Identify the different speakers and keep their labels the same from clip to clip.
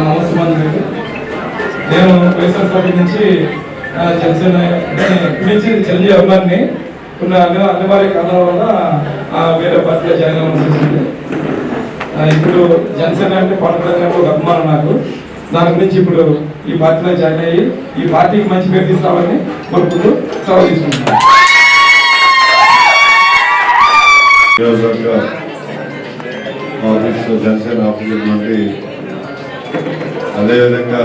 Speaker 1: నమస్కారం నమస్తే నేను వైఎస్ఆర్ పార్టీ నుంచి జనసేన పిలిచి ఇప్పటి నుంచి కొన్ని అన్ని అనివార్య కారణాల వల్ల వేరే పార్టీలో జాయిన్ అవ్వాల్సి వచ్చింది ఇప్పుడు జనసేన అంటే పవన్ కళ్యాణ్ ఒక అభిమానం నాకు. దాని గురించి ఇప్పుడు ఈ పార్టీలో జాయిన్ అయ్యి ఈ పార్టీకి మంచి పేరు తీసుకోవాలని కోరుకుంటూ సెలవు తీసుకుంటున్నాను.
Speaker 2: జనసేన ఆఫీస్ నుండి అదేవిధంగా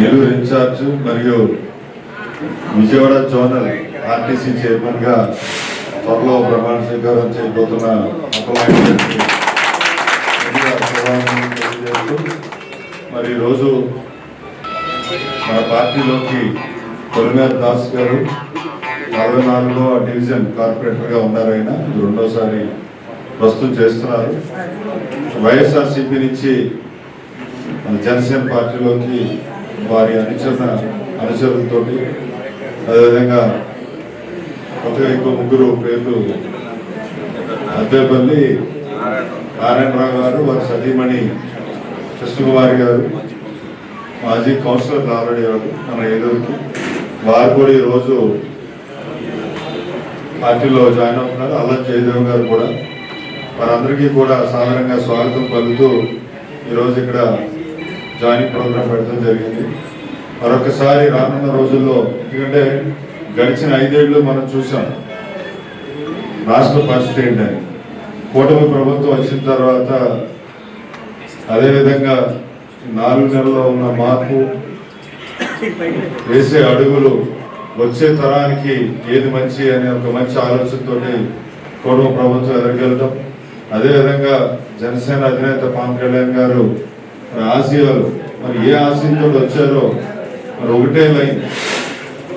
Speaker 2: ఏలూరు ఇన్ఛార్జ్ మరియు విజయవాడ జోనల్ ఆర్టీసీ చైర్మన్గా త్వరలో ప్రమాణ స్వీకారం చేయబోతున్న మరి ఈరోజు మన పార్టీలోకి కొలిమేర్ దాస్ గారు నలభై నాలుగో డివిజన్ కార్పొరేటర్గా ఉన్నారు ఆయన. రెండోసారి ప్రస్తుతం చేస్తున్నారు. వైఎస్ఆర్సీపీ నుంచి మన జనసేన పార్టీలోకి వారి అనుచరణ అనుచరులతో అదేవిధంగా కొత్తగా ఇంకో ముగ్గురు పేర్లు అద్దేపల్లి నారాయణరావు గారు వారి సతీమణి కృష్ణకుమారి గారు మాజీ కౌన్సిలర్ ఆల్రెడీ గారు మన ఎదురుకి వారు కూడా ఈరోజు పార్టీలో జాయిన్ అవుతున్నారు. అల్లం జయదేవ్ గారు కూడా. వారందరికీ కూడా సాధారణంగా స్వాగతం పలుకుతూ ఈరోజు ఇక్కడ జాయినింగ్ ప్రోగ్రామ్ పెట్టడం జరిగింది. మరొకసారి రానున్న రోజుల్లో ఎందుకంటే గడిచిన ఐదేళ్ళు మనం చూసాం రాష్ట్ర పరిస్థితి ఏంటని. కూటమి ప్రభుత్వం వచ్చిన తర్వాత అదేవిధంగా నాలుగు నెలల్లో ఉన్న మార్పు వేసే అడుగులు వచ్చే తరానికి ఏది మంచి అనే ఒక మంచి ఆలోచనతో కుటుంబ ప్రభుత్వం ఎదగలటం అదేవిధంగా జనసేన అధినేత పవన్ కళ్యాణ్ గారు మరి ఆశయాలు మరి ఏ ఆశయంతో వచ్చారో మరి ఒకటే లైన్.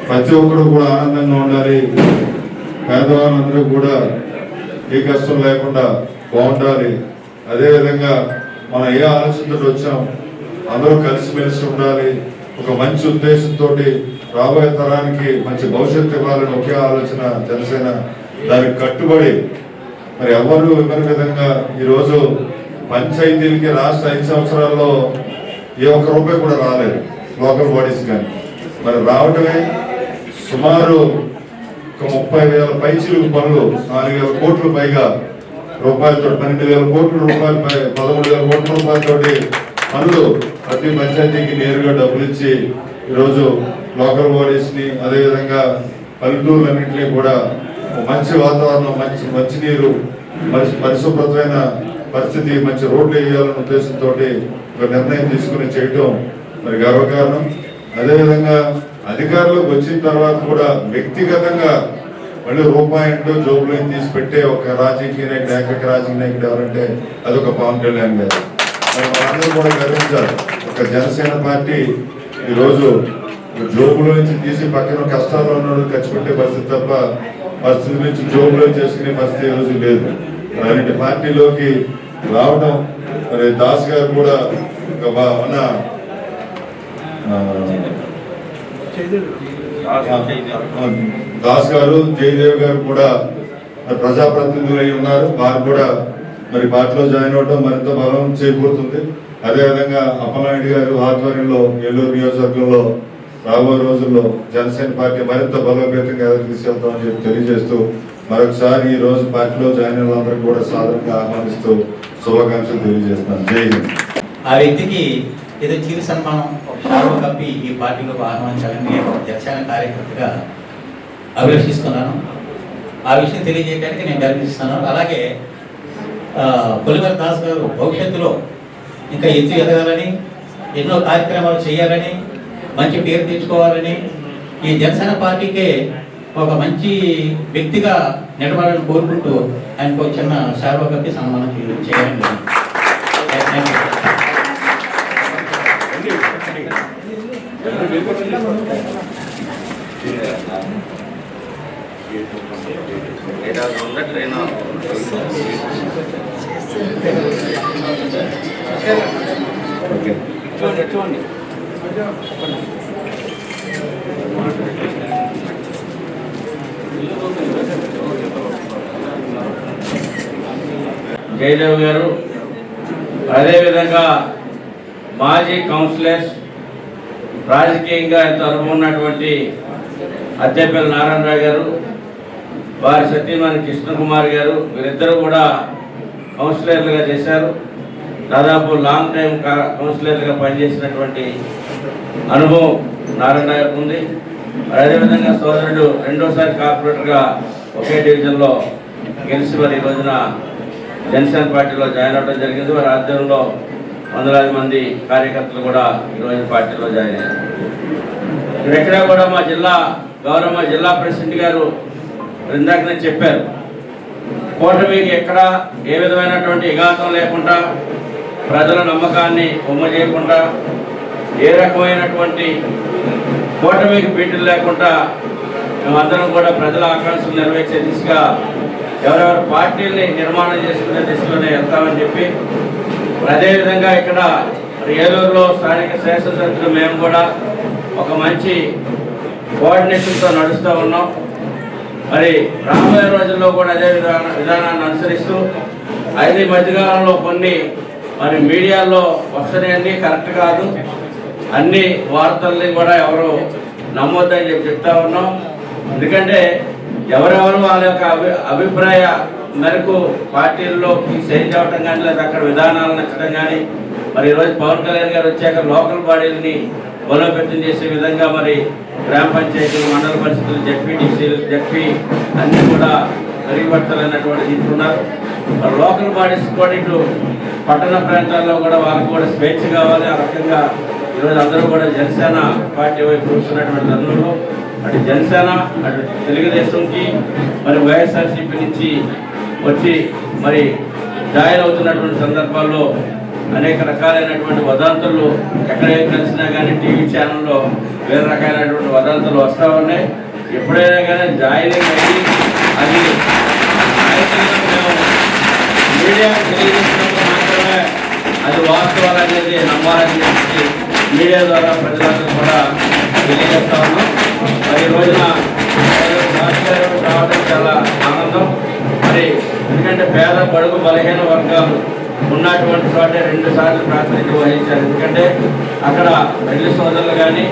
Speaker 2: ప్రతి ఒక్కరు కూడా ఆనందంగా ఉండాలి. పేదవాళ్ళందరూ కూడా ఏ కష్టం లేకుండా బాగుండాలి. అదేవిధంగా మనం ఏ ఆలోచనతో వచ్చాం అందరూ కలిసిమెలిసి ఉండాలి. ఒక మంచి ఉద్దేశంతో రాబోయే తరానికి మంచి భవిష్యత్తు ఇవ్వాలని ఒకే ఆలోచన జనసేన. దానికి కట్టుబడి మరి ఎవరు ఎవరి విధంగా ఈరోజు పంచాయతీలకి రాష్ట్ర ఐదు సంవత్సరాల్లో ఏ ఒక్క రూపాయి కూడా రాలేదు లోకల్ బాడీస్ కానీ. మరి రావటమే సుమారు ఒక ముప్పై వేల పైచిలు పనులు నాలుగు వేల కోట్లు పైగా రూపాయలతో పన్నెండు వేల కోట్ల రూపాయలు పదమూడు వేల కోట్ల రూపాయలతోటి పనులు ప్రతి పంచాయతీకి నేరుగా డబ్బులు ఇచ్చి ఈరోజు లోకల్ బాడీస్ని అదేవిధంగా పల్లెటూర్లన్నింటినీ కూడా మంచి వాతావరణం మంచి మంచినీరు మరి పరిశుభ్రతమైన పరిస్థితి మంచి రోడ్లు వేయాలనే ఉద్దేశంతో ఒక నిర్ణయం తీసుకుని చేయటం మరి గర్వకారణం. అదేవిధంగా అధికారులకు వచ్చిన తర్వాత కూడా వ్యక్తిగతంగా మళ్ళీ రూపాయింట్లో జోబులో తీసి పెట్టే ఒక రాజకీయ నాయకుడు ఏకైక రాజకీయ నాయకుడు ఎవరంటే అదొక పవన్ కళ్యాణ్ గారు. అందరూ కూడా గర్వించాలి. ఒక జనసేన పార్టీ ఈరోజు జోబులో నుంచి తీసి పక్కన కష్టాల్లో ఉన్నాడు ఖర్చు పెట్టే పరిస్థితి తప్ప పరిస్థితి నుంచి జోబులో చేసుకునే పరిస్థితి ఈరోజు రోజు లేదు అలాంటి పార్టీలోకి రావడం మరి దాస్ గారు కూడా ఒక బా- దాస్ గారు జయదేవ్ గారు కూడా మరి ప్రజాప్రతినిధులు అయి ఉన్నారు. వారు కూడా మరి పార్టీలో జాయిన్ అవడం మరింత బలం చేకూరుతుంది. అదేవిధంగా అప్పలనాయుడు గారు ఆధ్వర్యంలో ఏలూరు నియోజకవర్గంలో రాబోయే రోజుల్లో జనసేన పార్టీ మరింత బలోపేతంగా తీసుకెళ్తామని చెప్పి తెలియజేస్తూ మరొకసారి ఈ రోజు పార్టీలో జాయిన్ అయిన వాళ్ళందరికీ కూడా సాధారణంగా ఆహ్వానిస్తూ శుభాకాంక్షలు తెలియజేస్తాను. జై హింద్.
Speaker 3: ఆ వ్యక్తికి ఏదో చిరు సన్మానం ఒక శాలువ కప్పి ఈ పార్టీలో ఆహ్వానించాలని నేను ఒక కార్యకర్తగా అభిలషిస్తున్నాను. ఆ విషయం తెలియజేయడానికి నేను గర్విస్తున్నాను. అలాగే పులివర్ దాస్ గారు భవిష్యత్తులో ఇంకా ఎత్తు ఎదగాలని ఎన్నో కార్యక్రమాలు చేయాలని మంచి పేరు తెచ్చుకోవాలని ఈ జనసేన పార్టీకే ఒక మంచి వ్యక్తిగా నిలబడాలని కోరుకుంటూ ఆయనకు ఒక చిన్న శాలువ కప్పి సన్మానం చేయాలని ఓకే చూడండి యూ
Speaker 2: ఓకే
Speaker 4: జయదేవ్ గారు. అదేవిధంగా మాజీ కౌన్సిలర్స్ రాజకీయంగా ఎంతో అనుభవం ఉన్నటువంటి అద్దెపల్లి నారాయణరావు గారు వారి సత్యమణి కృష్ణకుమార్ గారు వీరిద్దరూ కూడా కౌన్సిలర్లుగా చేశారు. దాదాపు లాంగ్ టైం కా- కౌన్సిలర్లుగా పనిచేసినటువంటి అనుభవం నారాయణ గారికి ఉంది. అదేవిధంగా సోదరుడు రెండోసారి కార్పొరేటర్గా ఒకే డివిజన్లో గెలిచి మరి ఈ రోజున జనసేన పార్టీలో జాయిన్ అవ్వడం జరిగింది. వారి ఆధ్వర్యంలో వందలాది మంది కార్యకర్తలు కూడా ఈ పార్టీలో జాయిన్ అయ్యారు. ఇక్కడ ఎక్కడా కూడా మా జిల్లా గౌరవ జిల్లా ప్రెసిడెంట్ గారు ఇందాకనే చెప్పారు కూటమికి ఎక్కడ ఏ విధమైనటువంటి విఘాతం లేకుండా ప్రజల నమ్మకాన్ని ఉమ్మ చేయకుండా ఏ రకమైనటువంటి కూటమికి పీటలు లేకుండా మేమందరం కూడా ప్రజల ఆకాంక్షలు నెరవేర్చే దిశగా ఎవరెవరు పార్టీల్ని నిర్మాణం చేసుకునే దిశలోనే వెళ్తామని చెప్పి అదేవిధంగా ఇక్కడ మరి ఏలూరులో స్థానిక శాసనసభ్యులు మేము కూడా ఒక మంచి కోఆర్డినేషన్తో నడుస్తూ ఉన్నాం. మరి రాబోయే రోజుల్లో కూడా అదే విధాన విధానాన్ని అనుసరిస్తూ అయితే ఈ మధ్యకాలంలో కొన్ని మరి మీడియాలో వస్తున్నాయన్నీ కరెక్ట్ కాదు. అన్ని వార్తల్ని కూడా ఎవరు నమ్మొద్దని చెప్పి చెప్తా ఉన్నాం. ఎందుకంటే ఎవరెవరు వాళ్ళ యొక్క అభి అభిప్రాయ మేరకు పార్టీల్లో చేంజ్ అవ్వటం కానీ లేదా అక్కడ విధానాలు నచ్చడం కానీ మరి ఈరోజు పవన్ కళ్యాణ్ గారు వచ్చాక లోకల్ బాడీలని బలోపేతం చేసే విధంగా మరి గ్రామ పంచాయతీలు మండల పరిస్థితులు జడ్పీటీసీలు జడ్పీ అన్నీ కూడా మెరుగుపరచాలన్నటువంటి తీసుకున్నారు మరి లోకల్ బాడీస్ కూడా ఇటు పట్టణ ప్రాంతాల్లో కూడా వాళ్ళకి కూడా స్వేచ్ఛ కావాలి ఆ రకంగా ఈరోజు అందరూ కూడా జనసేన పార్టీ వైపు చూస్తున్నటువంటి తరుణంలో అటు జనసేన అటు తెలుగుదేశంకి మరి వైఎస్ఆర్సీపీ నుంచి వచ్చి మరి జాయిన్ అవుతున్నటువంటి సందర్భాల్లో అనేక రకాలైనటువంటి వదంతులు ఎక్కడ కలిసినా కానీ టీవీ ఛానల్లో వేరే రకాలైనటువంటి వదంతులు వస్తూ ఉన్నాయి. ఎప్పుడైనా కానీ జాయినింగ్ అయ్యి అది నాయకులుగా మేము మీడియా తెలియజేసినప్పుడు మాత్రమే అది వాస్తవాలు అనేది నమ్మాలని చెప్పి మీడియా ద్వారా ప్రజలకు కూడా తెలియజేస్తా ఉన్నాం. మరి ఈ రోజున రావడం చాలా ఆనందం. మరి ఎందుకంటే పేద బడుగు బలహీన వర్గాలు ఉన్నటువంటి చోట రెండు సార్లు ప్రాతినిధ్యం వహించారు. ఎందుకంటే అక్కడ పెళ్ళి సోదరులు కానీ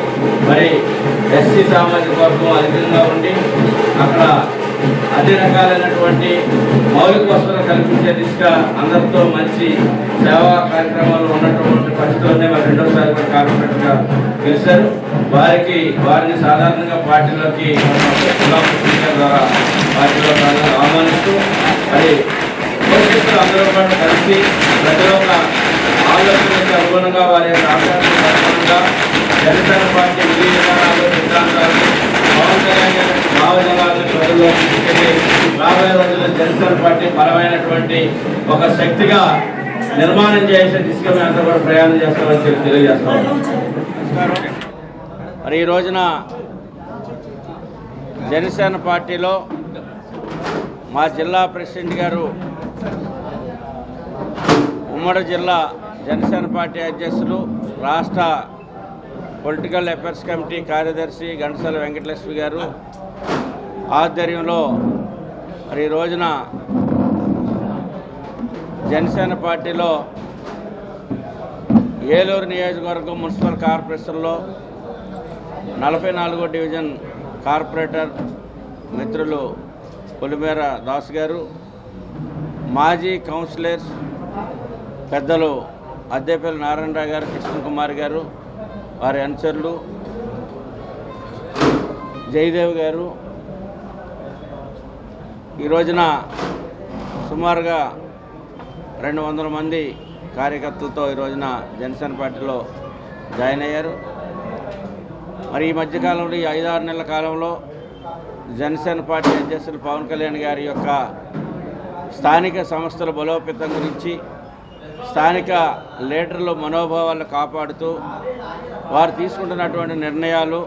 Speaker 4: మరి ఎస్సీ సామాజిక వర్గం అధికంగా ఉండి అక్కడ అన్ని రకాలైనటువంటి మౌలిక వసతులు కల్పించే దిశగా అందరితో మంచి సేవా కార్యక్రమాలు ఉన్నటువంటి పరిస్థితుల్లోనే మరి రెండోసారి కూడా కార్పొరేటర్గా గెలిచారు వారికి వారిని సాధారణంగా పార్టీలోకి ద్వారా పార్టీలో ఆహ్వానిస్తూ మరి భవిష్యత్తులో అందరూ కూడా కలిసి ప్రతి ఒక్క ఆలోచనలకు అనుగుణంగా వారి యొక్క ఆకాంక్షలకు జనసేన పార్టీ విధి విధానాలు సిద్ధాంతాలు ప్రజల్లో రాబోయే రోజుల్లో జనసేన పార్టీ బలమైనటువంటి ఒక శక్తిగా నిర్మాణం చేసే దిశగా మేము కూడా ప్రయాణం చేస్తామని చెప్పి తెలియజేస్తాం మరి ఈ రోజున జనసేన పార్టీలో మా జిల్లా ప్రెసిడెంట్ గారు ఉమ్మడి జిల్లా జనసేన పార్టీ అధ్యక్షులు రాష్ట్ర పొలిటికల్ అఫైర్స్ కమిటీ కార్యదర్శి గంటసాల వెంకటలక్ష్మి గారు ఆధ్వర్యంలో మరి ఈ రోజున జనసేన పార్టీలో ఏలూరు నియోజకవర్గం మున్సిపల్ కార్పొరేషన్లో నలభై నాలుగో డివిజన్ కార్పొరేటర్ మిత్రులు పులిమేర దాస్ గారు మాజీ కౌన్సిలర్స్ పెద్దలు అద్దేపల్లి నారాయణరావు గారు కృష్ణ కుమార్ గారు వారి అనుచరులు జయదేవ్ గారు. ఈ రోజున సుమారుగా రెండు వందల మంది కార్యకర్తలతో ఈ రోజున జనసేన పార్టీలో జాయిన్ అయ్యారు. మరి ఈ మధ్యకాలంలో ఈ ఐదారు నెలల కాలంలో జనసేన పార్టీ అధ్యక్షులు పవన్ కళ్యాణ్ గారి యొక్క స్థానిక సంస్థల బలోపేతం గురించి స్థానిక లీడర్ల మనోభావాలను కాపాడుతూ వారు తీసుకుంటున్నటువంటి నిర్ణయాలు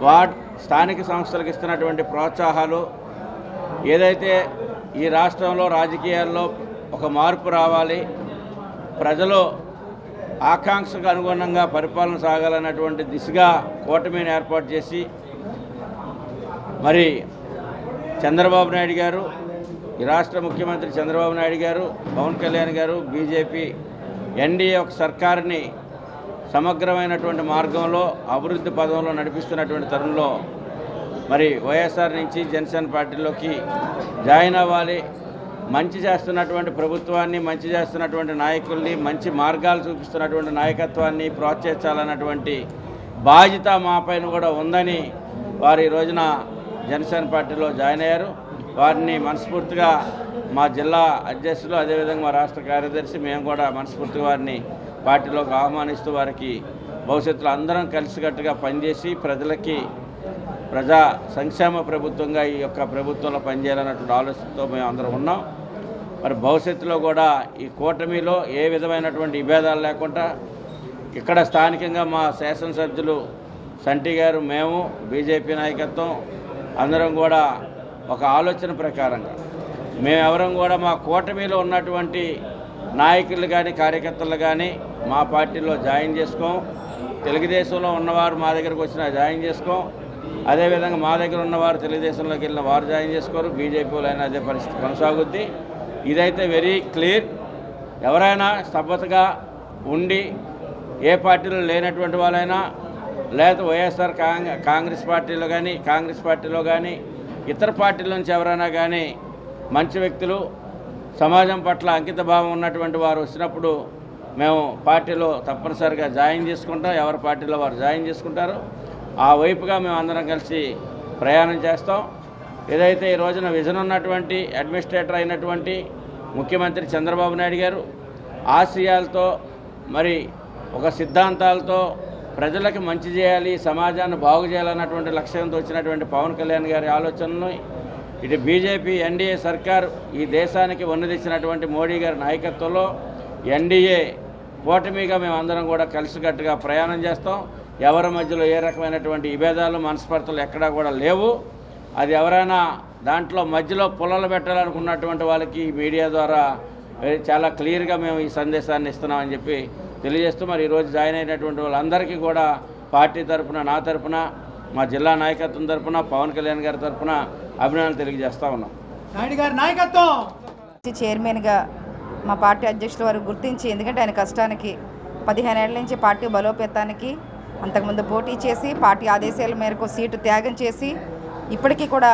Speaker 4: వా స్థానిక సంస్థలకు ఇస్తున్నటువంటి ప్రోత్సాహాలు ఏదైతే ఈ రాష్ట్రంలో రాజకీయాల్లో ఒక మార్పు రావాలి ప్రజలు ఆకాంక్షకు అనుగుణంగా పరిపాలన సాగాలన్నటువంటి దిశగా కూటమిని ఏర్పాటు చేసి మరి చంద్రబాబు నాయుడు గారు ఈ రాష్ట్ర ముఖ్యమంత్రి చంద్రబాబు నాయుడు గారు పవన్ కళ్యాణ్ గారు బీజేపీ ఎన్డీఏ ఒక సర్కారుని సమగ్రమైనటువంటి మార్గంలో అభివృద్ధి పదంలో నడిపిస్తున్నటువంటి తరుణంలో మరి వైఎస్ఆర్ నుంచి జనసేన పార్టీలోకి జాయిన్ అవ్వాలి. మంచి చేస్తున్నటువంటి ప్రభుత్వాన్ని మంచి చేస్తున్నటువంటి నాయకుల్ని మంచి మార్గాలు చూపిస్తున్నటువంటి నాయకత్వాన్ని ప్రోత్సహించాలన్నటువంటి బాధ్యత మా పైన కూడా ఉందని వారు ఈ రోజున జనసేన పార్టీలో జాయిన్ అయ్యారు. వారిని మనస్ఫూర్తిగా మా జిల్లా అధ్యక్షులు అదేవిధంగా మా రాష్ట్ర కార్యదర్శి మేము కూడా మనస్ఫూర్తిగా వారిని పార్టీలోకి ఆహ్వానిస్తూ వారికి భవిష్యత్తులో అందరం కలిసికట్టుగా పనిచేసి ప్రజలకి ప్రజా సంక్షేమ ప్రభుత్వంగా ఈ యొక్క ప్రభుత్వంలో పనిచేయాలన్నటువంటి ఆలోచనతో మేము అందరం ఉన్నాం. మరి భవిష్యత్తులో కూడా ఈ కూటమిలో ఏ విధమైనటువంటి విభేదాలు లేకుండా ఇక్కడ స్థానికంగా మా శాసనసభ్యులు సంటి గారు మేము బీజేపీ నాయకత్వం అందరం కూడా ఒక ఆలోచన ప్రకారంగా. మేమెవరం కూడా మా కూటమిలో ఉన్నటువంటి నాయకులు కానీ కార్యకర్తలు కానీ మా పార్టీలో జాయిన్ చేసుకోం. తెలుగుదేశంలో ఉన్నవారు మా దగ్గరకు వచ్చినా జాయిన్ చేసుకోం. అదేవిధంగా మా దగ్గర ఉన్నవారు తెలుగుదేశంలోకి వెళ్ళిన వారు జాయిన్ చేసుకోరు. బీజేపీలో అయినా అదే పరిస్థితి కొనసాగుద్ది. ఇదైతే వెరీ క్లియర్. ఎవరైనా స్తబ్దతగా ఉండి ఏ పార్టీలో లేనటువంటి వాళ్ళైనా లేదా వైఎస్ఆర్ కాంగ్రెస్ పార్టీలో కానీ కాంగ్రెస్ పార్టీలో కానీ ఇతర పార్టీల నుంచి ఎవరైనా కానీ మంచి వ్యక్తులు సమాజం పట్ల అంకిత భావం ఉన్నటువంటి వారు వచ్చినప్పుడు మేము పార్టీలో తప్పనిసరిగా జాయిన్ చేసుకుంటాం. ఎవరి పార్టీలో వారు జాయిన్ చేసుకుంటారు. ఆ వైపుగా మేము అందరం కలిసి ప్రయాణం చేస్తాం. ఏదైతే ఈ రోజున విజన్ ఉన్నటువంటి అడ్మినిస్ట్రేటర్ అయినటువంటి ముఖ్యమంత్రి చంద్రబాబు నాయుడు గారు ఆశయాలతో మరి ఒక సిద్ధాంతాలతో ప్రజలకు మంచి చేయాలి సమాజాన్ని బాగు చేయాలన్నటువంటి లక్ష్యంతో వచ్చినటువంటి పవన్ కళ్యాణ్ గారి ఆలోచనలు ఇటు బీజేపీ ఎన్డీఏ సర్కార్ ఈ దేశానికి ఉన్నదిచ్చినటువంటి మోడీ గారి నాయకత్వంలో ఎన్డీఏ కూటమిగా మేము అందరం కూడా కలిసికట్టుగా ప్రయాణం చేస్తాం. ఎవరి మధ్యలో ఏ రకమైనటువంటి విభేదాలు మనస్పర్తలు ఎక్కడా కూడా లేవు. అది ఎవరైనా దాంట్లో మధ్యలో పుల్లలు పెట్టాలనుకున్నటువంటి వాళ్ళకి ఈ మీడియా ద్వారా చాలా క్లియర్గా మేము ఈ సందేశాన్ని ఇస్తున్నామని చెప్పి తెలియజేస్తూ మరి ఈరోజు జాయిన్ అయినటువంటి వాళ్ళందరికీ కూడా పార్టీ తరపున నా తరపున మా జిల్లా నాయకత్వం తరపున పవన్ కళ్యాణ్ గారి తరపున అభినందనలు తెలియజేస్తా ఉన్నాం.
Speaker 5: నాయుడు గారి నాయకత్వం!
Speaker 6: చైర్మన్గా మా పార్టీ అధ్యక్షుల వారు గుర్తించి ఎందుకంటే ఆయన కష్టానికి పదిహేను ఏళ్ళ నుంచి పార్టీ బలోపేతానికి అంతకుముందు పోటీ చేసి పార్టీ ఆదేశాల మేరకు సీటు త్యాగం చేసి ఇప్పటికీ కూడా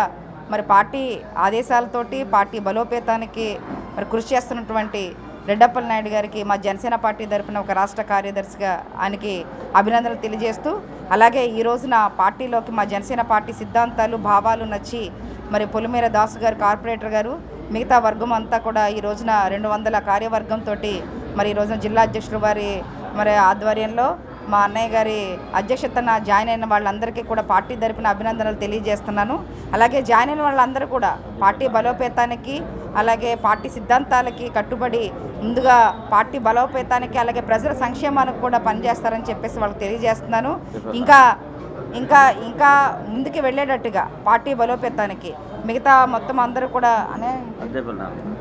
Speaker 6: మరి పార్టీ ఆదేశాలతోటి పార్టీ బలోపేతానికి మరి కృషి చేస్తున్నటువంటి రెడ్డప్పల నాయుడు గారికి మా జనసేన పార్టీ తరఫున ఒక రాష్ట్ర కార్యదర్శిగా ఆయనకి అభినందనలు తెలియజేస్తూ అలాగే ఈ రోజున పార్టీలోకి మా జనసేన పార్టీ సిద్ధాంతాలు భావాలు నచ్చి మరి పొలిమేర దాసు గారు కార్పొరేటర్ గారు మిగతా వర్గం అంతా కూడా ఈ రోజున రెండు వందల కార్యవర్గంతో మరి ఈ రోజున జిల్లా అధ్యక్షుడు వారి మరి ఆధ్వర్యంలో మా అన్నయ్య గారి అధ్యక్షతన జాయిన్ అయిన వాళ్ళందరికీ కూడా పార్టీ తరపున అభినందనలు తెలియజేస్తున్నాను. అలాగే జాయిన్ అయిన వాళ్ళందరూ కూడా పార్టీ బలోపేతానికి అలాగే పార్టీ సిద్ధాంతాలకి కట్టుబడి ముందుగా పార్టీ బలోపేతానికి అలాగే ప్రజల సంక్షేమానికి కూడా పనిచేస్తారని చెప్పేసి వాళ్ళకి తెలియజేస్తున్నాను. ఇంకా ఇంకా ఇంకా ముందుకు వెళ్ళేటట్టుగా పార్టీ బలోపేతానికి మిగతా మొత్తం అందరూ కూడా అనే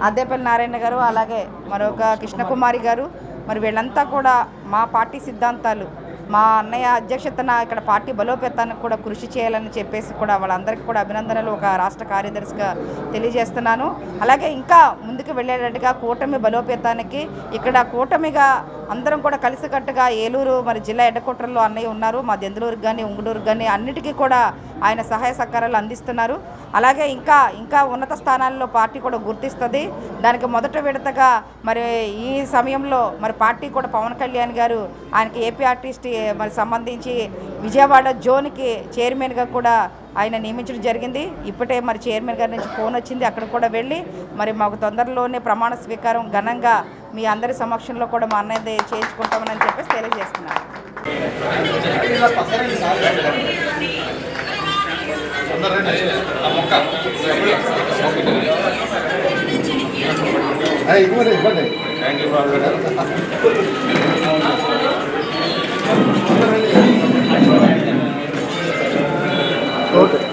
Speaker 6: అద్దేపల్లి నారాయణ. గారు అలాగే మరొక కృష్ణకుమారి గారు మరి వీళ్ళంతా కూడా మా పార్టీ సిద్ధాంతాలు మా అన్నయ్య అధ్యక్షతన ఇక్కడ పార్టీ బలోపేతానికి కూడా కృషి చేయాలని చెప్పేసి కూడా వాళ్ళందరికీ కూడా అభినందనలు ఒక రాష్ట్ర కార్యదర్శిగా తెలియజేస్తున్నాను. అలాగే ఇంకా ముందుకు వెళ్ళేటట్టుగా కూటమి బలోపేతానికి ఇక్కడ కూటమిగా అందరం కూడా కలిసికట్టుగా ఏలూరు మరి జిల్లా ఎడ్డకోటలో అన్నయ్య ఉన్నారు. మా దెందులూరుకి కానీ ఉంగుడూరుకి కానీ అన్నిటికీ కూడా ఆయన సహాయ సహకారాలు అందిస్తున్నారు. అలాగే ఇంకా ఇంకా ఉన్నత స్థానాల్లో పార్టీ కూడా గుర్తిస్తుంది. దానికి మొదట విడతగా మరి ఈ సమయంలో మరి పార్టీ కూడా పవన్ కళ్యాణ్ గారు ఆయనకి ఏపీ ఆర్టిస్ట్ మరి సంబంధించి విజయవాడ జోన్కి చైర్మన్గా కూడా ఆయన నియమించడం జరిగింది. ఇప్పటే మరి చైర్మన్ గారి నుంచి ఫోన్ వచ్చింది. అక్కడ కూడా వెళ్ళి మరి మాకు తొందరలోనే ప్రమాణ స్వీకారం ఘనంగా మీ అందరి సమక్షంలో కూడా మా అన్నయ్య చేయించుకుంటామని చెప్పేసి తెలియజేస్తున్నాను ఇవ్వండి ఇవ్వండి థ్యాంక్ యూ ఓకే.